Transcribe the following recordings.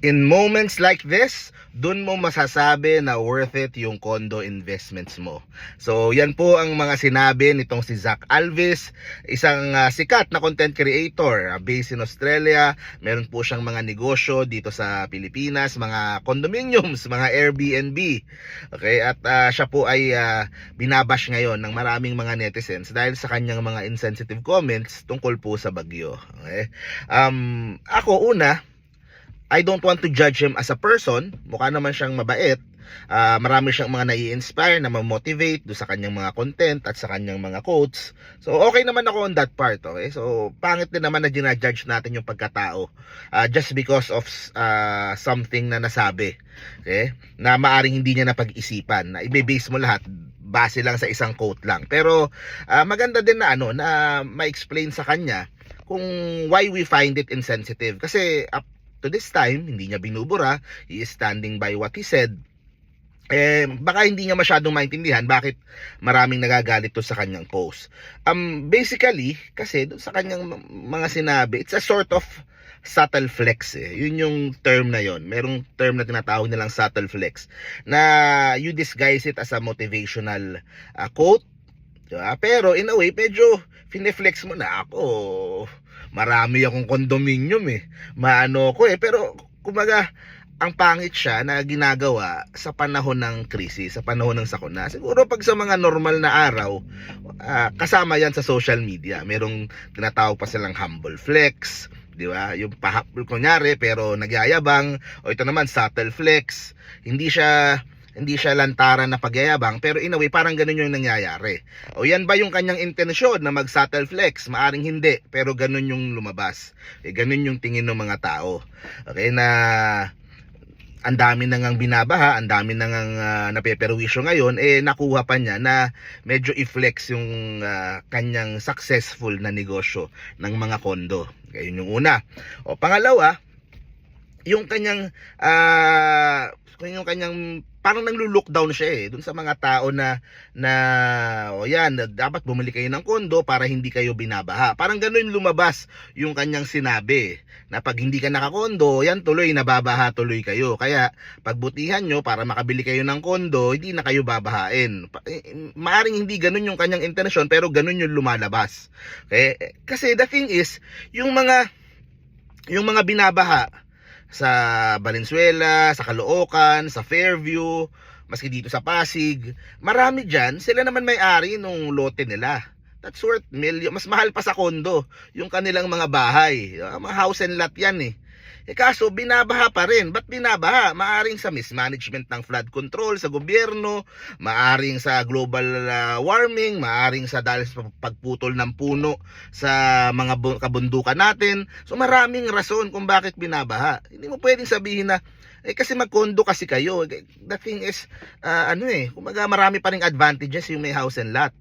In moments like this, dun mo masasabi na worth it yung condo investments mo. So, yan po ang mga sinabi nitong si Zach Alves, isang ah, sikat na content creator ah, based in Australia. Meron po siyang mga negosyo dito sa Pilipinas, mga condominiums, mga Airbnb. Okay, at ah, siya po ay ah, binabash ngayon ng maraming mga netizens dahil sa kanyang mga insensitive comments tungkol po sa bagyo. Okay? Um, ako una, I don't want to judge him as a person. Mukha naman siyang mabait. Ah, marami siyang mga nai-inspire na ma-motivate do sa kanyang mga content at sa kanyang mga quotes. So, okay naman ako on that part, okay? So, pangit din naman na ginajudge natin yung pagkatao ah, just because of ah, something na nasabi. Okay? Na maaring hindi niya napag-isipan. Na ibe-base mo lahat base lang sa isang quote lang. Pero, ah, maganda din na ano, na ma-explain sa kanya kung why we find it insensitive. Kasi up to this time, hindi niya binubura, he is standing by what he said. Eh, baka hindi niya masyadong maintindihan bakit maraming nagagalit to sa kanyang post. Um, basically, kasi doon sa kanyang mga sinabi, it's a sort of subtle flex eh. Yun yung term na yon. Merong term na tinatawag nilang subtle flex na you disguise it as a motivational uh, quote. Diba? Pero in a way, medyo fineflex mo na ako. Marami akong condominium eh. Maano ko eh. Pero kumaga, ang pangit siya na ginagawa sa panahon ng krisis, sa panahon ng sakuna. Siguro pag sa mga normal na araw, ah, kasama yan sa social media. Merong tinatawag pa silang humble flex, di ba? Yung pa kunyari pero nagyayabang o ito naman subtle flex. Hindi siya hindi siya lantaran na pagyayabang pero in a way parang ganun yung nangyayari. O yan ba yung kanyang intensyon na mag subtle flex? Maaring hindi pero ganun yung lumabas. Eh, ganun yung tingin ng mga tao. Okay na ang dami na ngang binabaha, ang dami na ngang uh, napeperwisyo ngayon, eh nakuha pa niya na medyo i-flex yung ah, kanyang successful na negosyo ng mga kondo. Yun yung una. O pangalawa, yung kanyang ah yung kanyang parang nanglo-look down siya eh dun sa mga tao na na o yan dapat bumili kayo ng kondo para hindi kayo binabaha. Parang ganoon lumabas yung kanyang sinabi na pag hindi ka nakakondo yan tuloy nababaha tuloy kayo. Kaya pagbutihan nyo para makabili kayo ng kondo hindi na kayo babahain. Eh, maaring hindi ganun yung kanyang intensyon pero ganun yung lumalabas. Okay? kasi the thing is yung mga yung mga binabaha sa Valenzuela, sa Caloocan, sa Fairview, maski dito sa Pasig, marami dyan, sila naman may-ari nung lote nila. That's worth million, mas mahal pa sa kondo, yung kanilang mga bahay. Ah, Mga house and lot yan eh. Eh kaso, binabaha pa rin. Ba't binabaha? Maaring sa mismanagement ng flood control sa gobyerno, maaring sa global ah, warming, maaring sa dahil sa pagputol ng puno sa mga bu- kabundukan natin. So maraming rason kung bakit binabaha. Hindi mo pwedeng sabihin na eh kasi magkondo kasi kayo. The thing is ah, ano eh, kumaga marami pa ring advantages yung may house and lot.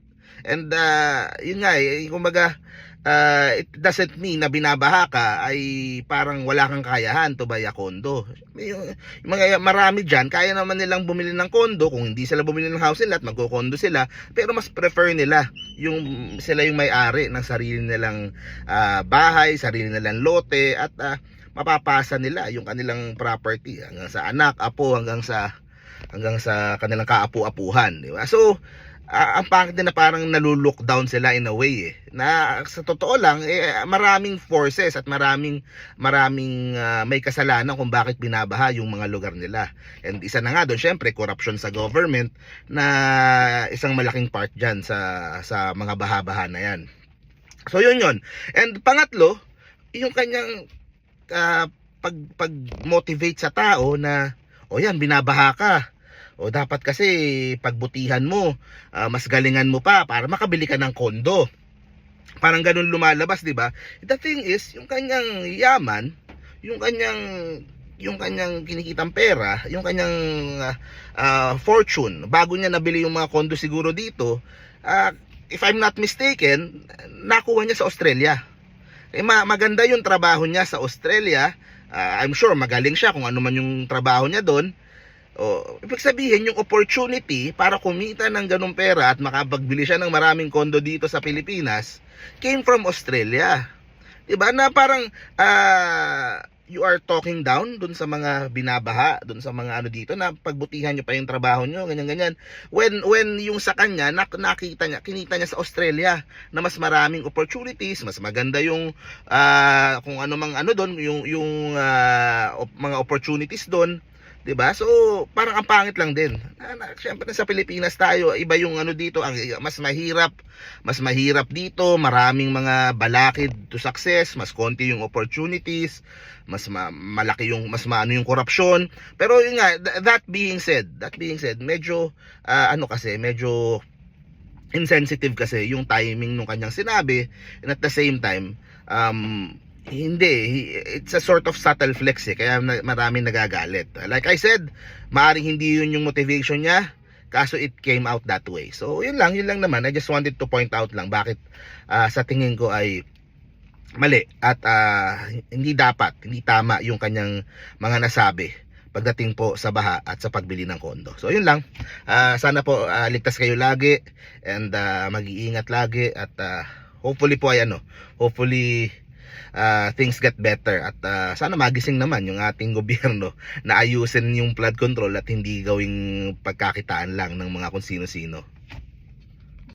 And uh, yun nga eh, kumbaga uh, it doesn't mean na binabaha ka ay parang wala kang kakayahan to buy a condo. Yung, mga marami diyan kaya naman nilang bumili ng condo kung hindi sila bumili ng house and lot, magko-condo sila, pero mas prefer nila yung sila yung may-ari ng sarili nilang ah, bahay, sarili nilang lote at ah, mapapasa nila yung kanilang property hanggang sa anak, apo, hanggang sa hanggang sa kanilang kaapu-apuhan, di ba? So, ah, ang pangit din na parang nalulook down sila in a way eh. Na sa totoo lang eh, maraming forces at maraming maraming ah, may kasalanan kung bakit binabaha yung mga lugar nila. And isa na nga doon syempre corruption sa government na isang malaking part diyan sa sa mga baha-baha na yan. So yun yun. And pangatlo, yung kanyang ah, pag pag motivate sa tao na o yan binabaha ka o dapat kasi pagbutihan mo, ah, mas galingan mo pa para makabili ka ng kondo. Parang ganun lumalabas, 'di ba? The thing is, yung kanyang yaman, yung kanyang yung kanyang kinikitang pera, yung kanyang ah, ah, fortune, bago niya nabili yung mga kondo siguro dito, ah, if I'm not mistaken, nakuha niya sa Australia. Eh, ma- maganda yung trabaho niya sa Australia. Ah, I'm sure magaling siya kung ano man yung trabaho niya doon. O, ibig sabihin, yung opportunity para kumita ng ganong pera at makapagbili siya ng maraming kondo dito sa Pilipinas came from Australia. 'Di ba? Na parang ah, you are talking down dun sa mga binabaha, dun sa mga ano dito na pagbutihan nyo pa yung trabaho nyo, ganyan ganyan. When when yung sa kanya nak, nakita niya, kinita niya sa Australia na mas maraming opportunities, mas maganda yung ah, kung ano mang ano doon, yung yung ah, op- mga opportunities doon. 'Di ba? So, parang ang pangit lang din. Na, na, syempre sa Pilipinas tayo, iba yung ano dito, ang mas mahirap, mas mahirap dito, maraming mga balakid to success, mas konti yung opportunities, mas ma- malaki yung mas maano yung korupsyon. Pero yun nga, th- that being said, that being said, medyo ah, ano kasi, medyo insensitive kasi yung timing nung kanyang sinabi and at the same time um hindi it's a sort of subtle flex eh kaya maraming nagagalit like I said maaring hindi yun yung motivation niya kaso it came out that way so yun lang yun lang naman I just wanted to point out lang bakit ah, sa tingin ko ay mali at ah, hindi dapat hindi tama yung kanyang mga nasabi pagdating po sa baha at sa pagbili ng kondo. So yun lang. Ah, sana po ah, ligtas kayo lagi and ah, mag-iingat lagi at ah, hopefully po ay ano, hopefully ah, things get better at ah, sana magising naman yung ating gobyerno na ayusin yung flood control at hindi gawing pagkakitaan lang ng mga kung sino-sino.